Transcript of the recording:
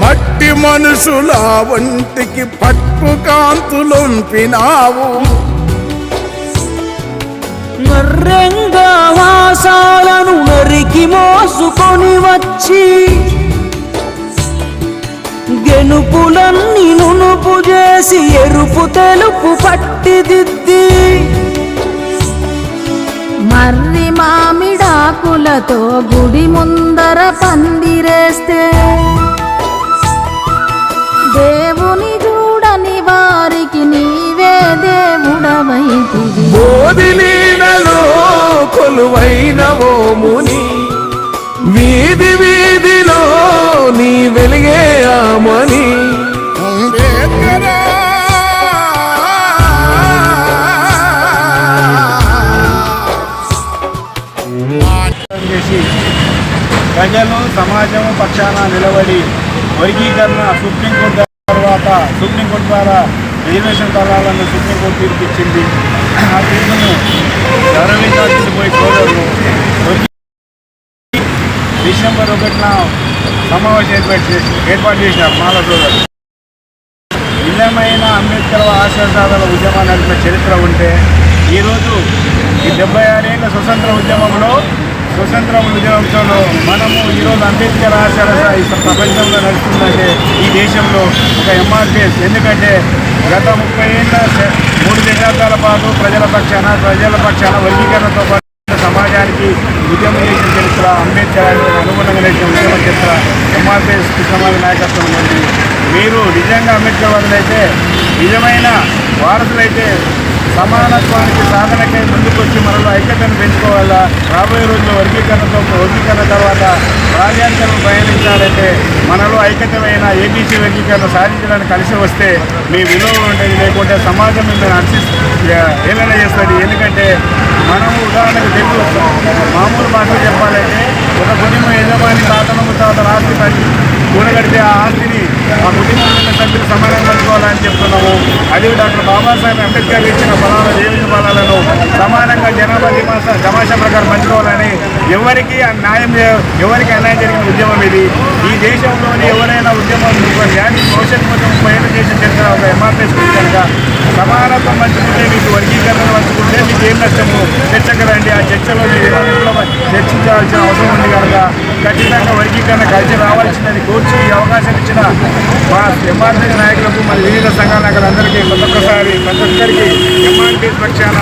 మట్టి మనుషుల వంటికి పట్టు కాంతులొంపినావు. వాసాలను నరికి మోసుకొని వచ్చి గెనుపులన్నీ నునుపు చేసి ఎరుపు తెలుపు పట్టిదిద్ది మర్రి మామిడాకులతో గుడి ముందర పందిరేస్తే కొలువైన ఓ ముని వీధి వీధిలో నీ వెలిగే ఆమని చేసి ప్రజలు సమాజం పక్షాన నిలబడి వర్గీకరణ సుప్రీంకోర్టు తర్వాత సుప్రీంకోర్టు ద్వారా రిజర్వేషన్ తలాలను సుప్రీంకోర్టు తీర్పు ఇచ్చింది ఆ తీర్పును గౌరవించాల్సింది పోయి సోదరులు డిసెంబర్ ఒకటిన సమావేశం ఏర్పాటు చేసి ఏర్పాటు చేసినారు మాల సోదరు నిజమైన అంబేద్కర్ ఆశయ సాధన ఉద్యమం నడిపిన చరిత్ర ఉంటే ఈరోజు ఈ డెబ్బై ఆరేళ్ళ స్వతంత్ర ఉద్యమంలో స్వతంత్ర ఉద్యోగంలో మనము ఈరోజు అంబేద్కర్ ఆచారత సా- ప్రపంచంలో నడుస్తుందంటే ఈ దేశంలో ఒక ఎంఆర్పిఎస్ ఎందుకంటే గత ముప్పై ఏళ్ళ మూడు దశాబ్దాల పాటు ప్రజల పక్షాన ప్రజల పక్షాన వర్గీకరణతో పాటు సమాజానికి ఉద్యమం చేసిన చరిత్ర అంబేద్కర్ అనుగుణంగా చేసిన ఉద్యమ చరిత్ర ఎంఆర్పిఎస్ కృష్ణమాల నాయకత్వం ఉంది మీరు నిజంగా అంబేద్కర్ వాదులైతే నిజమైన వారసులైతే సమానత్వానికి సాధనకై ఐక్యతను పెంచుకోవాలా? రాబోయే రోజుల్లో వర్గీకరణతో వర్గీకరణ తర్వాత రాజ్యాంగం ప్రయాణించాలంటే మనలో ఐక్యతమైన ఏబీసీ వర్గీకరణ సాధించడానికి కలిసి వస్తే మీ విలువ ఉంటుంది లేకుంటే సమాజం మీద అర్చి ఏమైనా చేస్తుంది. ఎందుకంటే మనము ఉదాహరణకు తెలుగు మామూలు భాషలో చెప్పాలంటే ఒక కుటుంబం యజమాని తాతను తర్వాత ఆస్తి పంచి కూడగడితే ఆ ఆస్తిని ఆ కుటుంబంలో సభ్యులు సమానం పంచుకోవాలని చెప్తున్నాము. అది డాక్టర్ బాబాసాహెబ్ అంబేద్కర్ ఇచ్చిన బలాల జీవిత బలాలను జనాభా దిమాస జమాషా ప్రకారం పంచుకోవాలని ఎవరికి ఆ న్యాయం ఎవరికి అన్యాయం జరిగిన ఉద్యమం ఇది. ఈ దేశంలోని ఎవరైనా ఉద్యమం ఒక జాతి భవిష్యత్ కోసం ముప్పై చేసిన చరిత్ర ఒక ఎంఆర్ఎస్ కనుక సమానత్వం పంచుకుంటే మీకు వర్గీకరణ పంచుకుంటే మీకు ఏం నష్టము? చర్చకరండి ఆ చర్చలో చర్చించాల్సిన అవసరం ఉంది కనుక ఖచ్చితంగా వర్గీకరణ కలిసి రావాల్సిందని కోర్చు ఈ అవకాశం ఇచ్చిన మా ఎంఆర్ఎస్ నాయకులకు మరి వివిధ సంఘాల నాయకులందరికీ ప్రతి ఒక్కసారి ప్రతి ఒక్కరికి ఎంఆర్పీఎస్ పక్షాన